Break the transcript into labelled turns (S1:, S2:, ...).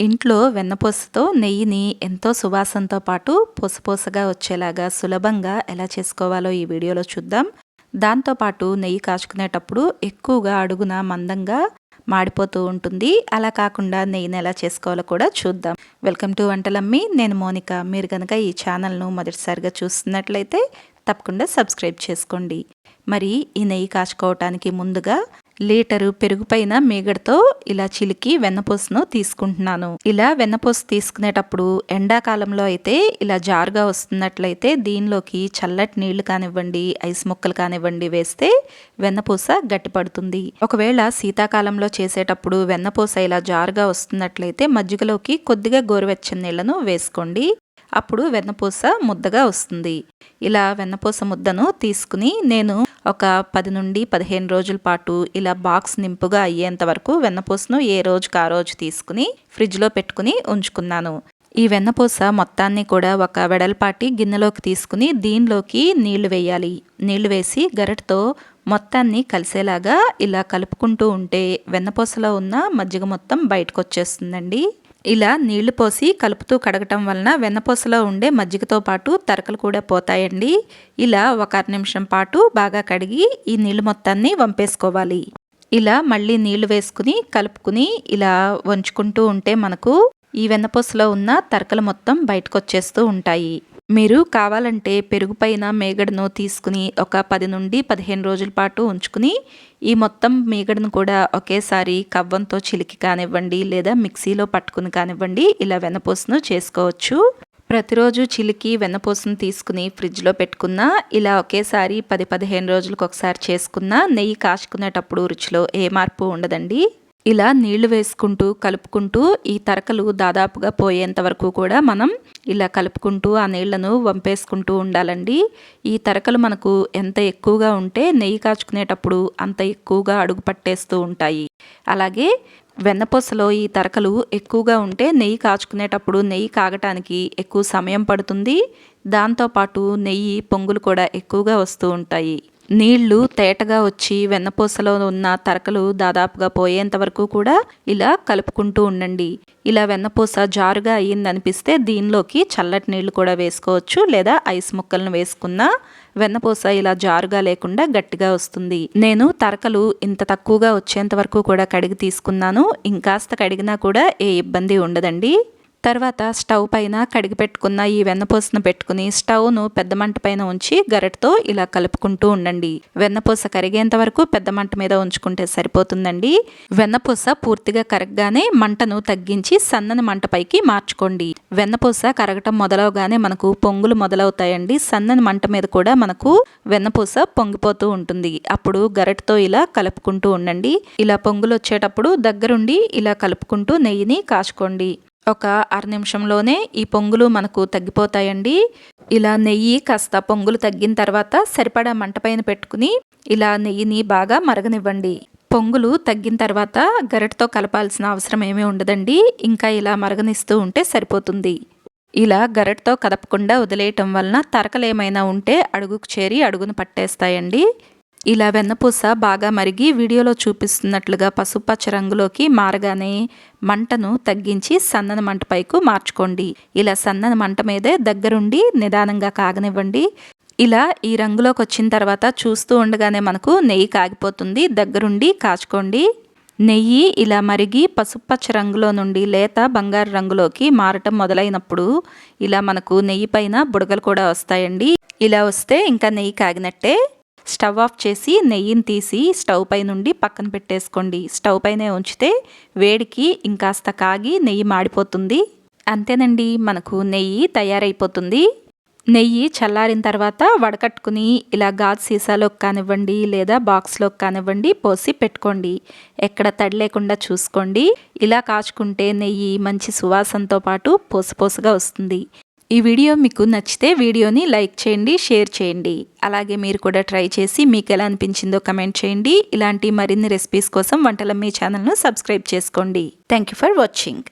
S1: ఇంట్లో వెన్నపూసతో నెయ్యిని ఎంతో సువాసనతో పాటు పూసపూసగా వచ్చేలాగా సులభంగా ఎలా చేసుకోవాలో ఈ వీడియోలో చూద్దాం. దాంతోపాటు నెయ్యి కాచుకునేటప్పుడు ఎక్కువగా అడుగున మందంగా మాడిపోతూ ఉంటుంది. అలా కాకుండా నెయ్యిని ఎలా చేసుకోవాలో కూడా చూద్దాం. వెల్కమ్ టు వంటలమ్మి. నేను మోనిక. మీరు కనుక ఈ ఛానల్ను మొదటిసారిగా చూస్తున్నట్లయితే తప్పకుండా సబ్స్క్రైబ్ చేసుకోండి. మరి ఈ నెయ్యి కాచుకోవటానికి ముందుగా లీటరు పెరుగు పైన మీగడతో ఇలా చిలికి వెన్నపూసను తీసుకుంటున్నాను. ఇలా వెన్నపూస తీసుకునేటప్పుడు ఎండాకాలంలో అయితే ఇలా జారుగా వస్తున్నట్లయితే దీనిలోకి చల్లటి నీళ్ళు కానివ్వండి ఐస్ ముక్కలు కానివ్వండి వేస్తే వెన్నపూస గట్టిపడుతుంది. ఒకవేళ శీతాకాలంలో చేసేటప్పుడు వెన్నపూస ఇలా జారుగా వస్తున్నట్లయితే మజ్జిగలోకి కొద్దిగా గోరువెచ్చని నీళ్ళను వేసుకోండి. అప్పుడు వెన్నపూస ముద్దగా వస్తుంది. ఇలా వెన్నపూస ముద్దను తీసుకుని నేను ఒక పది నుండి పదిహేను రోజుల పాటు ఇలా బాక్స్ నింపుగా అయ్యేంత వరకు వెన్నపూసను ఏ రోజుకి ఆ రోజు తీసుకుని ఫ్రిడ్జ్లో పెట్టుకుని ఉంచుకున్నాను. ఈ వెన్నపూస మొత్తాన్ని కూడా ఒక వెడల్పాటి గిన్నెలోకి తీసుకుని దీనిలోకి నీళ్ళు వేయాలి. నీళ్ళు వేసి గరిటతో మొత్తాన్ని కలిసేలాగా ఇలా కలుపుకుంటూ ఉంటే వెన్నపూసలో ఉన్న మజ్జిగ మొత్తం బయటకు వచ్చేస్తుందండి ఇలా నీళ్ళు పోసి కలుపుతూ కడగటం వలన వెన్నపూసలో ఉండే మజ్జిగతో పాటు తరకలు కూడా పోతాయండి. ఇలా ఒక అర నిమిషం పాటు బాగా కడిగి ఈ నీళ్ళు మొత్తాన్ని వంపేసుకోవాలి. ఇలా మళ్ళీ నీళ్ళు వేసుకుని కలుపుకుని ఇలా వంచుకుంటూ ఉంటే మనకు ఈ వెన్నపూసలో ఉన్న తరకలు మొత్తం బయటకు వచ్చేస్తూ ఉంటాయి. మీరు కావాలంటే పెరుగు పైన మేగడను తీసుకుని ఒక పది నుండి పదిహేను రోజుల పాటు ఉంచుకుని ఈ మొత్తం మేగడను కూడా ఒకేసారి కవ్వంతో చిలికి కానివ్వండి లేదా మిక్సీలో పట్టుకుని కానివ్వండి ఇలా వెనపూసను చేసుకోవచ్చు. ప్రతిరోజు చిలికి వెన్నపూసను తీసుకుని ఫ్రిడ్జ్లో పెట్టుకున్న ఇలా ఒకేసారి పది పదిహేను రోజులకు ఒకసారి చేసుకున్న నెయ్యి కాచుకునేటప్పుడు రుచిలో ఏ మార్పు ఉండదండి. ఇలా నీళ్ళు వేసుకుంటూ కలుపుకుంటూ ఈ తరకలు దాదాపుగా పోయేంత వరకు కూడా మనం ఇలా కలుపుకుంటూ ఆ నీళ్ళను వంపేసుకుంటూ ఉండాలండి. ఈ తరకలు మనకు ఎంత ఎక్కువగా ఉంటే నెయ్యి కాచుకునేటప్పుడు అంత ఎక్కువగా అడుగు పట్టేస్తూ ఉంటాయి. అలాగే వెన్నపూసలో ఈ తరకలు ఎక్కువగా ఉంటే నెయ్యి కాచుకునేటప్పుడు నెయ్యి కాగటానికి ఎక్కువ సమయం పడుతుంది. దాంతోపాటు నెయ్యి పొంగులు కూడా ఎక్కువగా వస్తూ ఉంటాయి. నీళ్ళు తేటగా వచ్చి వెన్నపూసలో ఉన్న తరకలు దాదాపుగా పోయేంత వరకు కూడా ఇలా కలుపుకుంటూ ఉండండి. ఇలా వెన్నపూస జారుగా అయ్యిందనిపిస్తే దీనిలోకి చల్లటి నీళ్ళు కూడా వేసుకోవచ్చు లేదా ఐస్ ముక్కలను వేసుకున్న వెన్నపూస ఇలా జారుగా లేకుండా గట్టిగా వస్తుంది. నేను తరకలు ఇంత తక్కువగా వచ్చేంత వరకు కూడా కడిగి తీసుకున్నాను. ఇంకాస్త కడిగినా కూడా ఏ ఇబ్బంది ఉండదండి. తర్వాత స్టవ్ పైన కడిగి పెట్టుకున్న ఈ వెన్నపూసను పెట్టుకుని స్టవ్ను పెద్ద మంట పైన ఉంచి గరిటతో ఇలా కలుపుకుంటూ ఉండండి. వెన్నపూస కరిగేంత వరకు పెద్ద మంట మీద ఉంచుకుంటే సరిపోతుందండి. వెన్నపూస పూర్తిగా కరగగానే మంటను తగ్గించి సన్నని మంట పైకి మార్చుకోండి. వెన్నపూస కరగటం మొదలవగానే మనకు పొంగులు మొదలవుతాయండి. సన్నని మంట మీద కూడా మనకు వెన్నపూస పొంగిపోతూ ఉంటుంది. అప్పుడు గరటతో ఇలా కలుపుకుంటూ ఉండండి. ఇలా పొంగులు వచ్చేటప్పుడు దగ్గరుండి ఇలా కలుపుకుంటూ నెయ్యిని కాచుకోండి. ఒక అర నిమిషంలోనే ఈ పొంగులు మనకు తగ్గిపోతాయండి. ఇలా నెయ్యి కాస్త పొంగులు తగ్గిన తర్వాత సరిపడా మంట పైన పెట్టుకుని ఇలా నెయ్యిని బాగా మరగనివ్వండి. పొంగులు తగ్గిన తర్వాత గరిటతో కలపాల్సిన అవసరం ఏమీ ఉండదండి. ఇంకా ఇలా మరగనిస్తూ ఉంటే సరిపోతుంది. ఇలా గరటితో కదపకుండా వదిలేయటం వలన తరకలేమైనా ఉంటే అడుగుకు చేరి అడుగును పట్టేస్తాయండి. ఇలా వెన్నపూస బాగా మరిగి వీడియోలో చూపిస్తున్నట్లుగా పసుపచ్చ రంగులోకి మారగానే మంటను తగ్గించి సన్నని మంట పైకు మార్చుకోండి. ఇలా సన్నని మంట మీదే దగ్గరుండి నిదానంగా కాగనివ్వండి. ఇలా ఈ రంగులోకి వచ్చిన తర్వాత చూస్తూ ఉండగానే మనకు నెయ్యి కాగిపోతుంది. దగ్గరుండి కాచుకోండి. నెయ్యి ఇలా మరిగి పసుపచ్చ రంగులో నుండి లేత బంగారు రంగులోకి మారటం మొదలైనప్పుడు ఇలా మనకు నెయ్యి పైన బుడగలు కూడా వస్తాయండి. ఇలా వస్తే ఇంకా నెయ్యి కాగినట్టే. స్టవ్ ఆఫ్ చేసి నెయ్యిని తీసి స్టవ్ పై నుండి పక్కన పెట్టేసుకోండి. స్టవ్ పైనే ఉంచితే వేడికి ఇంకాస్త కాగి నెయ్యి మాడిపోతుంది. అంతేనండి మనకు నెయ్యి తయారైపోతుంది. నెయ్యి చల్లారిన తర్వాత వడకట్టుకుని ఇలా గాజు సీసాలో కానివ్వండి లేదా బాక్స్లోకి కానివ్వండి పోసి పెట్టుకోండి. ఎక్కడ తడి లేకుండా చూసుకోండి. ఇలా కాచుకుంటే నెయ్యి మంచి సువాసనతో పాటు పోసుపోసుగా వస్తుంది. ఈ వీడియో మీకు నచ్చితే వీడియోని లైక్ చేయండి షేర్ చేయండి. అలాగే మీరు కూడా ట్రై చేసి మీకు ఎలా అనిపించిందో కమెంట్ చేయండి. ఇలాంటి మరిన్ని రెసిపీస్ కోసం వంటల మీ ఛానల్ను సబ్స్క్రైబ్ చేసుకోండి. Thank you for watching